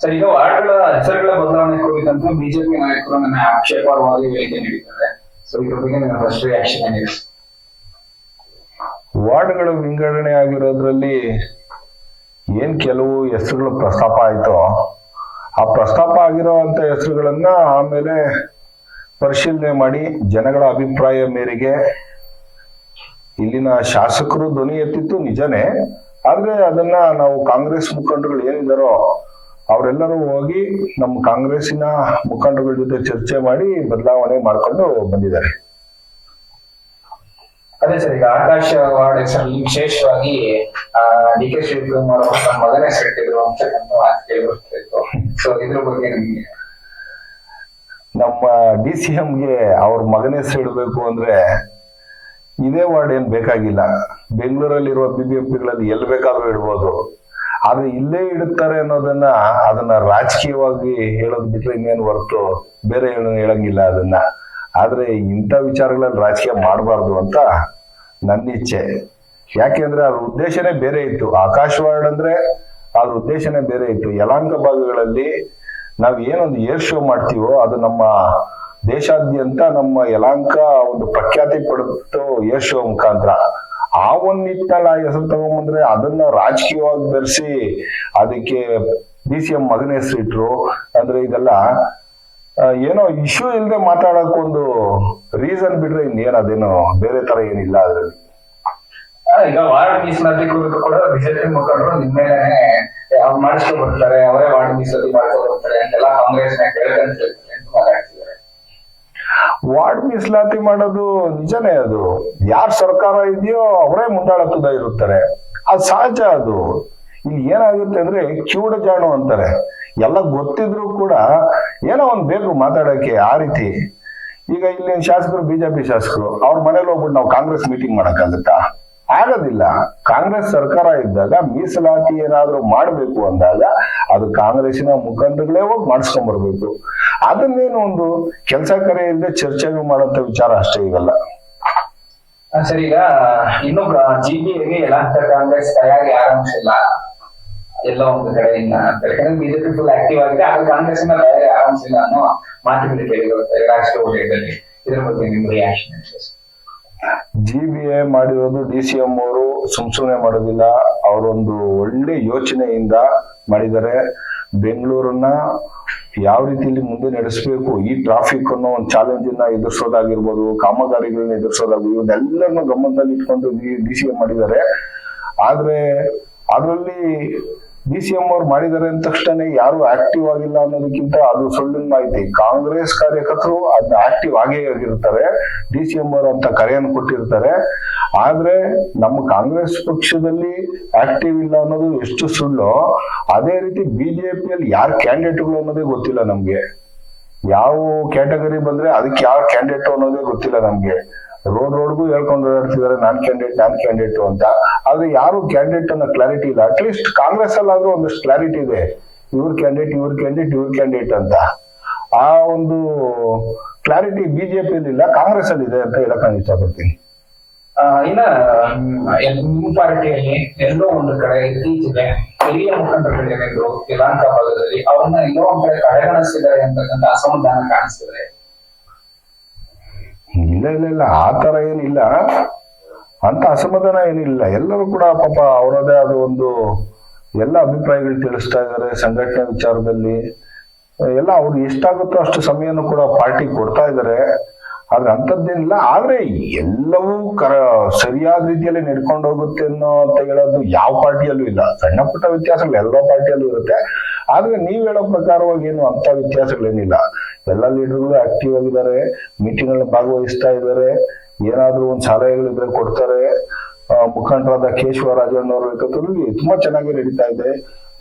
Sir, ಈಗ ವಾರ್ಡ್ಗಳ ಹೆಸರುಗಳ ಬದಲಾವಣೆ ಕುರಿತಂತೆ ಬಿಜೆಪಿ ನಾಯಕರು ನನ್ನ ಆಕ್ಷೇಪಾರ್ಹವಾಗಿ ಹೇಳಿಕೆ ನೀಡಿದ್ದಾರೆ. ಸೊ ಇದ್ರ ಬಗ್ಗೆ ನನ್ನ ಫಸ್ಟ್ ರಿಯಾಕ್ಷನ್ ಏನಿದೆ? ವಾರ್ಡ್ಗಳು ವಿಂಗಡಣೆ ಆಗಿರೋದ್ರಲ್ಲಿ ಏನ್ ಕೆಲವು ಹೆಸರುಗಳು ಪ್ರಸ್ತಾಪ ಆಯ್ತೋ, ಆ ಪ್ರಸ್ತಾಪ ಆಗಿರೋ ಅಂತ ಹೆಸರುಗಳನ್ನ ಆಮೇಲೆ ಪರಿಶೀಲನೆ ಮಾಡಿ ಜನಗಳ ಅಭಿಪ್ರಾಯ ಮೇರೆಗೆ ಇಲ್ಲಿನ ಶಾಸಕರು ಧ್ವನಿ ಎತ್ತಿತ್ತು ನಿಜನೇ. ಆದ್ರೆ ಅದನ್ನ ನಾವು ಕಾಂಗ್ರೆಸ್ ಮುಖಂಡರುಗಳು ಏನಿದ್ದಾರೋ ಅವರೆಲ್ಲರೂ ಹೋಗಿ ನಮ್ಮ ಕಾಂಗ್ರೆಸ್ಸಿನ ಮುಖಂಡರುಗಳ ಜೊತೆ ಚರ್ಚೆ ಮಾಡಿ ಬದಲಾವಣೆ ಮಾಡ್ಕೊಂಡು ಬಂದಿದ್ದಾರೆ. ಅದೇ ಸರ್ ಈಗ ಆಕಾಶ ವಾರ್ಡ್ ಹೆಸರಲ್ಲಿ ವಿಶೇಷವಾಗಿ ಡಿ ಕೆ ಶಿವಕುಮಾರ್ ಅವರು ತಮ್ಮ ಮಗನ ಹೆಸರಿಟ್ಟಿದ್ರು ಅಂತಕ್ಕಂಥ ಮಾತು ಕೇಳಿ ಸೊ ಇದ್ರ ಬಗ್ಗೆ ನಿಮ್ಗೆ? ನಮ್ಮ ಡಿ ಸಿ ಎಂಗೆ ಅವ್ರ ಮಗನ ಹೆಸರು ಇಡಬೇಕು ಅಂದ್ರೆ ಇದೇ ವಾರ್ಡ್ ಏನು ಬೇಕಾಗಿಲ್ಲ. ಬೆಂಗಳೂರಲ್ಲಿರುವ ಬಿ ಬಿ ಎಂ ಪಿಗಳಲ್ಲಿ ಎಲ್ಲಿ ಬೇಕಾದ್ರೂ ಇಡ್ಬೋದು. ಆದ್ರೆ ಇಲ್ಲೇ ಇಡುತ್ತಾರೆ ಅನ್ನೋದನ್ನ ಅದನ್ನ ರಾಜಕೀಯವಾಗಿ ಹೇಳೋದ್ ಬಿಟ್ರೆ ಇನ್ನೇನು ಹೊರತು ಬೇರೆ ಏನು ಹೇಳಂಗಿಲ್ಲ ಅದನ್ನ. ಆದ್ರೆ ಇಂಥ ವಿಚಾರಗಳಲ್ಲಿ ರಾಜಕೀಯ ಮಾಡಬಾರ್ದು ಅಂತ ನನ್ನ ಇಚ್ಛೆ. ಯಾಕೆಂದ್ರೆ ಅದ್ರ ಉದ್ದೇಶನೇ ಬೇರೆ ಇತ್ತು. ಆಕಾಶ ವಾರ್ಡ್ ಅಂದ್ರೆ ಅದ್ರ ಉದ್ದೇಶನೇ ಬೇರೆ ಇತ್ತು. ಯಲಾಂಕ ಭಾಗಗಳಲ್ಲಿ ನಾವ್ ಏನೊಂದು ಏರ್ ಶೋ ಮಾಡ್ತೀವೋ ಅದು ನಮ್ಮ ದೇಶಾದ್ಯಂತ ನಮ್ಮ ಯಲಾಂಕ ಒಂದು ಪ್ರಖ್ಯಾತಿ ಪಡೆದು ಏರ್ ಮುಖಾಂತರ. ಆ ಒಂದ್ ನಿಟ್ಟಿನಲ್ಲಿ ಆ ಹೆಸರು ತಗೊಂಬಂದ್ರೆ ಅದನ್ನ ರಾಜಕೀಯವಾಗಿ ಬೆರೆಸಿ ಅದಕ್ಕೆ ಬಿ ಸಿ ಎಂ ಮಗನ ಹೆಸರಿಟ್ರು ಅಂದ್ರೆ ಇದೆಲ್ಲ ಏನೋ ಇಶ್ಯೂ ಇಲ್ಲದೆ ಮಾತಾಡಕ್ ಒಂದು ರೀಸನ್ ಬಿಟ್ರೆ ಇನ್ನೇನು ಅದೇನು ಬೇರೆ ತರ ಏನಿಲ್ಲ ಅದರಲ್ಲಿ. ಈಗ ವಾರ್ಡ್ ಮೀಸಲಾತಿ ಕುರಿತು ಕೂಡ ಬಿಜೆಪಿ ಮುಖಂಡರು ನಿಮ್ಮೇಲೆ ಅವ್ರು ಮಾಡಿಸ್ಕೊ ಬರ್ತಾರೆ ಅವರೇ ವಾರ್ಡ್ ಮೀಸಲಾತಿ ಮಾಡ್ಕೊಂಡು ಬರ್ತಾರೆ ಅಂತೆಲ್ಲ ಕಾಂಗ್ರೆಸ್ ಹೇಳ್ತಾರೆ ವಾರ್ಡ್ ಮೀಸಲಾತಿ ಮಾಡೋದು ನಿಜನೇ ಅದು. ಯಾರ್ ಸರ್ಕಾರ ಇದೆಯೋ ಅವರೇ ಮುಂದಾಳತ್ವದ ಇರುತ್ತಾರೆ. ಅದು ಸಹಜ ಅದು. ಇಲ್ಲಿ ಏನಾಗುತ್ತೆ ಅಂದ್ರೆ ಕಿವುಡ ಜಾಣು ಅಂತಾರೆ. ಎಲ್ಲ ಗೊತ್ತಿದ್ರು ಕೂಡ ಏನೋ ಒಂದ್ ಬೇಕು ಮಾತಾಡಕ್ಕೆ ಆ ರೀತಿ. ಈಗ ಇಲ್ಲಿ ಶಾಸಕರು, ಬಿಜೆಪಿ ಶಾಸಕರು, ಅವ್ರ ಮನೇಲಿ ಹೋಗ್ಬಿಟ್ಟು ನಾವು ಕಾಂಗ್ರೆಸ್ ಮೀಟಿಂಗ್ ಮಾಡಕ್ಕಾಗತ್ತಾ? ಆಗೋದಿಲ್ಲ. ಕಾಂಗ್ರೆಸ್ ಸರ್ಕಾರ ಇದ್ದಾಗ ಮೀಸಲಾತಿ ಏನಾದ್ರೂ ಮಾಡಬೇಕು ಅಂದಾಗ ಅದು ಕಾಂಗ್ರೆಸ್ಸಿನ ಮುಖಂಡಗಳೇ ಹೋಗಿ ಮಾಡಿಸ್ಕೊಂಡ್ ಬರ್ಬೇಕು. ಅದನ್ನೇನು ಒಂದು ಕೆಲಸ ಕರೆ ಇಲ್ಲದೆ ಚರ್ಚೆಗೂ ಮಾಡೋಂಥ ವಿಚಾರ ಅಷ್ಟೇ ಈಗಲ್ಲ. ಸರ್, ಈಗ ಇನ್ನೊಬ್ಬ ಜಿ ಎಲ್ಲ ಯಲಾಂಕ ಕಾಂಗ್ರೆಸ್ ತಯಾರಿ ಆರಂಭಿಸಿಲ್ಲ. ಎಲ್ಲ ಒಂದು ಕಡೆಯಿಂದ ಅಂತ ಯಾಕಂದ್ರೆ ಬಿಜೆಪಿ ಫುಲ್ ಆಕ್ಟಿವ್ ಆಗಿದೆ, ಆದ್ರೆ ಕಾಂಗ್ರೆಸ್ ತಯಾರಿ ಆರಂಭಿಸಿಲ್ಲ ಅನ್ನೋ ಮಾತುಗಳು ಕೇಳಿ ಬರುತ್ತೆ ರಾಷ್ಟ್ರೀಯ ವಲಯದಲ್ಲಿ ಇದ್ರ ಬಗ್ಗೆ ನಿಮ್ ರಿಯಾಕ್ಷನ್ ಜಿ ಬಿ ಎ ಮಾಡಿರೋದು ಡಿ ಸಿ ಎಂ ಅವರು ಸುಮ್ ಮಾಡೋದಿಲ್ಲ. ಅವರೊಂದು ಒಳ್ಳೆ ಯೋಚನೆಯಿಂದ ಮಾಡಿದ್ದಾರೆ. ಬೆಂಗಳೂರನ್ನ ಯಾವ ರೀತಿಯಲ್ಲಿ ಮುಂದೆ ನಡೆಸಬೇಕು, ಈ ಟ್ರಾಫಿಕ್ ಅನ್ನೋ ಒಂದು ಚಾಲೆಂಜ್ ಅನ್ನ ಎದುರಿಸೋದಾಗಿರ್ಬೋದು, ಕಾಮಗಾರಿಗಳನ್ನ ಎದುರಿಸೋದಾಗಿ ಇವನ್ನೆಲ್ಲರನ್ನು ಗಮನದಲ್ಲಿ ಇಟ್ಕೊಂಡು ಡಿ ಸಿ ಎಂ ಮಾಡಿದ್ದಾರೆ. ಆದ್ರೆ ಅದರಲ್ಲಿ ಡಿ ಸಿ ಎಂ ಅವ್ರು ಮಾಡಿದ್ದಾರೆ ಅಂದ ತಕ್ಷಣ ಯಾರು ಆಕ್ಟಿವ್ ಆಗಿಲ್ಲ ಅನ್ನೋದಕ್ಕಿಂತ ಅದು ಸುಳ್ಳಿನ ಮಾಹಿತಿ. ಕಾಂಗ್ರೆಸ್ ಕಾರ್ಯಕರ್ತರು ಅದನ್ನ ಆಕ್ಟಿವ್ ಆಗೇ ಆಗಿರ್ತಾರೆ. ಡಿ ಸಿ ಎಂ ಅವರು ಅಂತ ಕರೆಯನ್ನು ಕೊಟ್ಟಿರ್ತಾರೆ. ಆದ್ರೆ ನಮ್ಮ ಕಾಂಗ್ರೆಸ್ ಪಕ್ಷದಲ್ಲಿ ಆಕ್ಟಿವ್ ಇಲ್ಲ ಅನ್ನೋದು ಎಷ್ಟು ಸುಳ್ಳು, ಅದೇ ರೀತಿ ಬಿಜೆಪಿಯಲ್ಲಿ ಯಾರು ಕ್ಯಾಂಡಿಡೇಟ್ಗಳು ಅನ್ನೋದೇ ಗೊತ್ತಿಲ್ಲ ನಮ್ಗೆ. ಯಾವ ಕ್ಯಾಟಗರಿ ಬಂದ್ರೆ ಅದಕ್ಕೆ ಯಾವ ಕ್ಯಾಂಡಿಡೇಟ್ ಅನ್ನೋದೇ ಗೊತ್ತಿಲ್ಲ ನಮ್ಗೆ. ರೋಡ್ ರೋಡ್ಗೂ ಹೇಳ್ಕೊಂಡು ಓಡಾಡ್ತಿದ್ದಾರೆ, ನಾನ್ ಕ್ಯಾಂಡಿಡೇಟ್ ನಾನ್ ಕ್ಯಾಂಡಿಡೇಟ್ ಅಂತ. ಆದ್ರೆ ಯಾರು ಕ್ಯಾಂಡಿಡೇಟ್ ಅನ್ನೋ ಕ್ಲಾರಿಟಿ ಇಲ್ಲ. ಅಟ್ಲೀಸ್ಟ್ ಕಾಂಗ್ರೆಸ್ ಅಲ್ಲಾದ್ರೂ ಒಂದಷ್ಟು ಕ್ಲಾರಿಟಿ ಇದೆ. ಇವ್ರ ಕ್ಯಾಂಡಿಡೇಟ್ ಇವ್ರ ಕ್ಯಾಂಡಿಡೇಟ್ ಇವ್ರ ಕ್ಯಾಂಡಿಡೇಟ್ ಅಂತ. ಆ ಒಂದು ಕ್ಲಾರಿಟಿ ಬಿಜೆಪಿಯಲ್ಲಿ ಇಲ್ಲ ಕಾಂಗ್ರೆಸ್ ಅಲ್ಲಿ ಇದೆ ಅಂತ ಹೇಳಕ್ ನಾನು ಇಷ್ಟಪಡ್ತೀನಿ. ಇನ್ನ ನಿಮ್ಮ ಪಾರ್ಟಿಯಲ್ಲಿ ಎಲ್ಲೋ ಒಂದು ಕಡೆ ಇತ್ತೀಚೆಗೆ ಹಿರಿಯ ಮುಖಂಡರು ಏನಿದ್ರು ಯಲಾಂಕ ಭಾಗದಲ್ಲಿ ಅವ್ರನ್ನ ಒಂದ್ ಕಡೆ ಕಡೆಗಣಿಸಿದ್ದಾರೆ ಅಂತಕ್ಕಂಥ ಅಸಮಾಧಾನ ಕಾಣಿಸ್ತಿದೆ. ಇಲ್ಲ ಇಲ್ಲ ಇಲ್ಲ. ಆ ತರ ಏನಿಲ್ಲ. ಅಂತ ಅಸಮಾಧಾನ ಏನಿಲ್ಲ. ಎಲ್ಲರೂ ಕೂಡ ಪಾಪ ಅವರದೇ ಆದ ಒಂದು ಎಲ್ಲ ಅಭಿಪ್ರಾಯಗಳು ತಿಳಿಸ್ತಾ ಇದ್ದಾರೆ ಸಂಘಟನೆ ವಿಚಾರದಲ್ಲಿ. ಎಲ್ಲ ಅವ್ರು ಎಷ್ಟಾಗುತ್ತೋ ಅಷ್ಟು ಸಮಯನೂ ಕೂಡ ಪಾರ್ಟಿ ಕೊಡ್ತಾ ಇದ್ದಾರೆ. ಆದ್ರೆ ಅಂಥದ್ದೇನಿಲ್ಲ. ಆದ್ರೆ ಎಲ್ಲವೂ ಕರ, ಸರಿಯಾದ ರೀತಿಯಲ್ಲಿ ನಡ್ಕೊಂಡು ಹೋಗುತ್ತೆ ಅನ್ನೋ ಅಂತ ಹೇಳೋದು ಯಾವ ಪಾರ್ಟಿಯಲ್ಲೂ ಇಲ್ಲ. ಸಣ್ಣ ಪುಟ್ಟ ವ್ಯತ್ಯಾಸಗಳು ಎಲ್ಲ ಪಾರ್ಟಿಯಲ್ಲೂ ಇರುತ್ತೆ. ಆದ್ರೆ ನೀವ್ ಹೇಳೋ ಪ್ರಕಾರವಾಗಿ ಏನು ಅಂತ ವ್ಯತ್ಯಾಸಗಳೇನಿಲ್ಲ. ಎಲ್ಲ ಲೀಡರ್ಗಳು ಆಕ್ಟಿವ್ ಆಗಿದ್ದಾರೆ ಮೀಟಿಂಗ್ ಅಲ್ಲಿ ಭಾಗವಹಿಸ್ತಾ ಇದ್ದಾರೆ. ಏನಾದ್ರೂ ಒಂದ್ ಸಲಹೆಗಳಿದ್ರೆ ಕೊಡ್ತಾರೆ. ಮುಖಂಡರಾದ ಕೇಶವ ರಾಜಣ್ಣವರ ನೇತೃತ್ವದಲ್ಲಿ ತುಂಬಾ ಚೆನ್ನಾಗಿ ನಡೀತಾ ಇದೆ.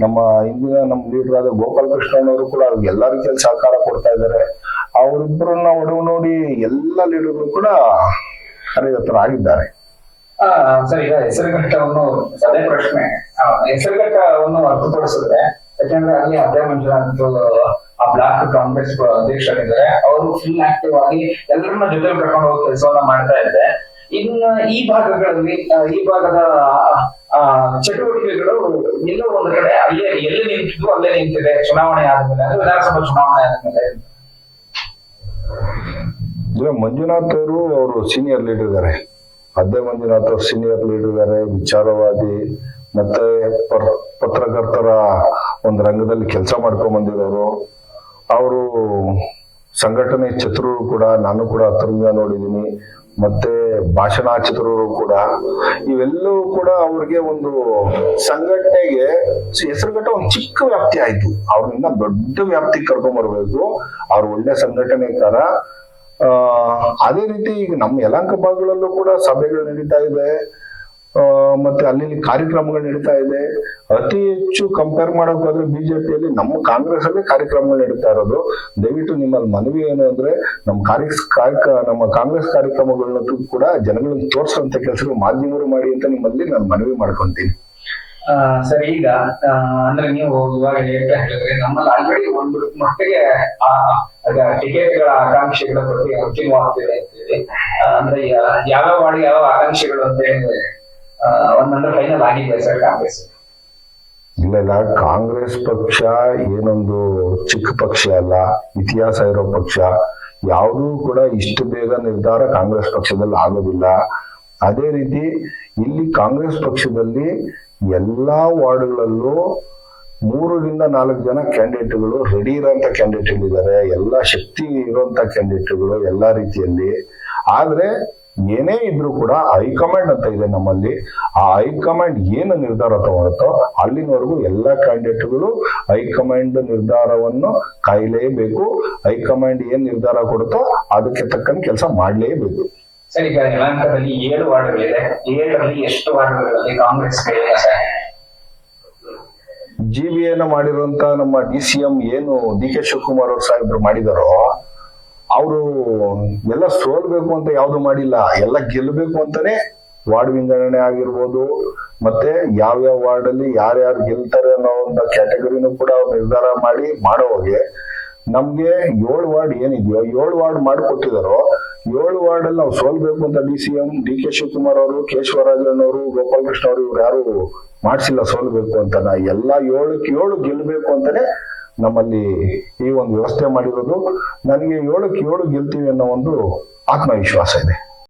ನಮ್ಮ ಹಿಂದಿನ ನಮ್ಮ ಲೀಡರ್ ಆದ ಗೋಪಾಲ ಕೃಷ್ಣನವರು ಕೂಡ ಅವ್ರಿಗೆ ಎಲ್ಲಾ ರೀತಿಯಲ್ಲಿ ಸಹಕಾರ ಕೊಡ್ತಾ ಇದ್ದಾರೆ. ಅವರಿಬ್ಬರನ್ನ ಒಡವು ನೋಡಿ ಎಲ್ಲ ಲೀಡರ್ಗಳು ಕೂಡ ಕಾರ್ಯರತರಾಗಿದ್ದಾರೆ ಸರ್ ಈಗ ಹೆಸರುಘಟ್ಟವನ್ನು ಅದೇ ಪ್ರಶ್ನೆ. ಹೆಸರು ಹೆಸರುಘಟ್ಟವನ್ನು ಹೊರತುಪಡಿಸಿದ್ರೆ, ಯಾಕಂದ್ರೆ ಅಲ್ಲಿ ಅದೇ ಮಂಜುನಾಥ್, ಆ ಬ್ಲಾಕ್ ಕಾಂಗ್ರೆಸ್ ಅಧ್ಯಕ್ಷರಿದ್ದಾರೆ. ಅವರು ಫುಲ್ ಆಕ್ಟಿವ್ ಆಗಿ ಎಲ್ಲರನ್ನ ಜೊತೆ ಕರ್ಕೊಂಡು ಹೋಗಿ ಕೆಲಸವನ್ನ ಮಾಡ್ತಾ ಇದ್ದಾರೆ. ಇನ್ನು ಈ ಭಾಗಗಳಲ್ಲಿ ಈ ಭಾಗದ ಚಟುವಟಿಕೆಗಳು ಎಲ್ಲೋ ಒಂದು ಕಡೆ ಅಲ್ಲೇ, ಎಲ್ಲಿ ನಿಂತಿದ್ವು, ಅಲ್ಲೇ ನಿಂತಿದೆ. ಚುನಾವಣೆ ಆದ್ಮೇಲೆ ಅಂದ್ರೆ ವಿಧಾನಸಭಾ ಚುನಾವಣೆ ಆದ್ಮೇಲೆ. ಮಂಜುನಾಥ್ ಅವರು ಅವರು ಸೀನಿಯರ್ ಲೀಡರ್ ಇದ್ದಾರೆ. ಅದೇ ಮಂದಿನ ಅಥವಾ ಸೀನಿಯರ್ ಲೀಡರ್ ವಿಚಾರವಾದಿ, ಮತ್ತೆ ಪತ್ರಕರ್ತರ ಒಂದು ರಂಗದಲ್ಲಿ ಕೆಲಸ ಮಾಡ್ಕೊಂಡ್ ಬಂದಿರೋರು. ಅವರು ಸಂಘಟನೆ ಚತುರರು ಕೂಡ, ನಾನು ಕೂಡ ಹತ್ತಿರದಿಂದ ನೋಡಿದ್ದೀನಿ ಮತ್ತೆ ಭಾಷಣ ಚತುರರು ಕೂಡ. ಇವೆಲ್ಲವೂ ಕೂಡ ಅವ್ರಿಗೆ ಒಂದು ಸಂಘಟನೆಗೆ ಹೆಸರುಗಟ್ಟ ಒಂದು ಚಿಕ್ಕ ವ್ಯಾಪ್ತಿ ಆಯ್ತು. ಅವ್ರನ್ನ ದೊಡ್ಡ ವ್ಯಾಪ್ತಿಗೆ ಕರ್ಕೊಂಡ್ ಬರ್ಬೇಕು. ಅವ್ರು ಒಳ್ಳೆ ಸಂಘಟನೆಕಾರ ಆ, ಅದೇ ರೀತಿ ಈಗ ನಮ್ಮ ಯಲಹಂಕ ಭಾಗಗಳಲ್ಲೂ ಕೂಡ ಸಭೆಗಳು ನಡೀತಾ ಇದೆ. ಮತ್ತೆ ಅಲ್ಲಿ ಕಾರ್ಯಕ್ರಮಗಳು ನಡೀತಾ ಇದೆ. ಅತಿ ಹೆಚ್ಚು ಕಂಪೇರ್ ಮಾಡೋಕೆ ಹೋದ್ರೆ ಬಿಜೆಪಿಯಲ್ಲಿ ನಮ್ಮ ಕಾಂಗ್ರೆಸ್ ಅಲ್ಲಿ ಕಾರ್ಯಕ್ರಮಗಳು ನಡೀತಾ ಇರೋದು. ದಯವಿಟ್ಟು ನಿಮ್ಮಲ್ಲಿ ಮನವಿ ಏನು ಅಂದ್ರೆ ನಮ್ಮ ಕಾರ್ಯ ನಮ್ಮ ಕಾಂಗ್ರೆಸ್ ಕಾರ್ಯಕ್ರಮಗಳನ್ನ ಕೂಡ ಜನಗಳಿಗೆ ತೋರಿಸುವಂತ ಕೆಲಸಗಳು ಮಾಧ್ಯಮರು ಮಾಡಿ ಅಂತ ನಿಮ್ಮಲ್ಲಿ ನಾನು ಮನವಿ ಮಾಡ್ಕೊಂತೀನಿ. ಸರಿ ಈಗ ಆ, ಅಂದ್ರೆ ನೀವು ಇವಾಗ ಹೇಳ್ತಾ ಹೇಳಿದ್ರೆ ನಮ್ಮಲ್ಲಿ ಆಲ್ರೆಡಿ ಒಂದು ಮಟ್ಟಿಗೆ ಟಿಕೆಟ್ಗಳ ಆಕಾಂಕ್ಷೆಗಳ ಬಗ್ಗೆ ಅಂತಿಮವಾಗ್ತಿದೆ ಅಂತೇಳಿ ಅಂದ್ರೆ ಯಾವ ವಾರ್ಡ್ ಯಾವ ಆಕಾಂಕ್ಷೆಗಳು ಅಂತ ಹೇಳಿದ್ರೆ ಆ, ಒಂದಂದ್ರೆ ಫೈನಲ್ ಆಗಿದೆ ಸರ್ ಕಾಂಗ್ರೆಸ್. ಇಲ್ಲ ಇಲ್ಲ ಕಾಂಗ್ರೆಸ್ ಪಕ್ಷ ಏನೊಂದು ಚಿಕ್ಕ ಪಕ್ಷ ಅಲ್ಲ ಇತಿಹಾಸ ಇರೋ ಪಕ್ಷ. ಯಾವುದೂ ಕೂಡ ಇಷ್ಟು ಬೇಗ ನಿರ್ಧಾರ ಕಾಂಗ್ರೆಸ್ ಪಕ್ಷದಲ್ಲಿ ಆಗೋದಿಲ್ಲ. ಅದೇ ರೀತಿ ಇಲ್ಲಿ ಕಾಂಗ್ರೆಸ್ ಪಕ್ಷದಲ್ಲಿ ಎಲ್ಲಾ ವಾರ್ಡ್ಗಳಲ್ಲೂ ಮೂರರಿಂದ ನಾಲ್ಕು ಜನ ಕ್ಯಾಂಡಿಡೇಟ್ಗಳು ರೆಡಿ ಇರೋಂಥ ಕ್ಯಾಂಡಿಡೇಟ್ ಇದ್ದಾರೆ ಎಲ್ಲಾ ಶಕ್ತಿ ಇರುವಂತ ಕ್ಯಾಂಡಿಡೇಟ್ಗಳು ಎಲ್ಲಾ ರೀತಿಯಲ್ಲಿ. ಆದರೆ ಏನೇ ಇದ್ರೂ ಕೂಡ ಹೈಕಮಾಂಡ್ ಅಂತ ಇದೆ ನಮ್ಮಲ್ಲಿ. ಆ ಹೈಕಮಾಂಡ್ ಏನು ನಿರ್ಧಾರ ತಗೊಳುತ್ತೋ ಅಲ್ಲಿನವರೆಗೂ ಎಲ್ಲಾ ಕ್ಯಾಂಡಿಡೇಟ್ಗಳು ಹೈಕಮಾಂಡ್ ನಿರ್ಧಾರವನ್ನು ಕಾಯಲೇಬೇಕು. ಹೈಕಮಾಂಡ್ ಏನ್ ನಿರ್ಧಾರ ಕೊಡುತ್ತೋ ಅದಕ್ಕೆ ತಕ್ಕಂತ ಕೆಲಸ ಮಾಡಲೇಬೇಕು. ಸರ್, ಈಗ ಯಲಹಂಕದಲ್ಲಿ ಏಳು ವಾರ್ಡ್ಗಳಿದೆ ಏಳರಲ್ಲಿ ಎಷ್ಟು ವಾರ್ಡ್ಗಳಲ್ಲಿ ಕಾಂಗ್ರೆಸ್ ಜಿ ಬಿ ಎನ ಮಾಡಿರುವಂತ ನಮ್ಮ ಡಿ ಸಿ ಎಂ ಏನು ಡಿ ಕೆ ಶಿವಕುಮಾರ್ ಅವ್ರ ಸಾಹೇಬ್ರು ಮಾಡಿದಾರೋ, ಅವರು ಎಲ್ಲ ಸೋಲ್ಬೇಕು ಅಂತ ಯಾವ್ದು ಮಾಡಿಲ್ಲ. ಎಲ್ಲ ಗೆಲ್ಲಬೇಕು ಅಂತಾನೆ ವಾರ್ಡ್ ವಿಂಗಡಣೆ ಆಗಿರ್ಬೋದು, ಮತ್ತೆ ಯಾವ್ಯಾವ ವಾರ್ಡ್ ಅಲ್ಲಿ ಯಾರ್ಯಾರು ಗೆಲ್ತಾರೆ ಅನ್ನೋ ಒಂದು ಕ್ಯಾಟಗರಿನೂ ಕೂಡ ನಿರ್ಧಾರ ಮಾಡಿ ಮಾಡೋವಾಗೆ ನಮ್ಗೆ ಏಳು ವಾರ್ಡ್ ಏನಿದೆಯೋ, ಏಳು ವಾರ್ಡ್ ಮಾಡಿಕೊಟ್ಟಿದಾರೋ ಏಳು ವಾರ್ಡ್ ಅಲ್ಲಿ ನಾವು ಸೋಲ್ಬೇಕು ಅಂತ D C M, D K Shivakumar ಅವರು ಕೇಶವರಾಜನ್ ಅವರು ಗೋಪಾಲಕೃಷ್ಣ ಅವರು ಇವ್ರು ಯಾರು ಮಾಡಿಸಿಲ್ಲ ಸೋಲ್ಬೇಕು ಅಂತ ನಾ ಎಲ್ಲಾ ಏಳಕ್ಕೆ ಏಳು ಗೆಲ್ಬೇಕು ಅಂತಾನೆ ನಮ್ಮಲ್ಲಿ ಈ ಒಂದು ವ್ಯವಸ್ಥೆ ಮಾಡಿರೋದು. ನನಗೆ ಏಳಕ್ಕೆ ಏಳು ಗೆಲ್ತೀವಿ ಅನ್ನೋ ಒಂದು ಆತ್ಮವಿಶ್ವಾಸ ಇದೆ.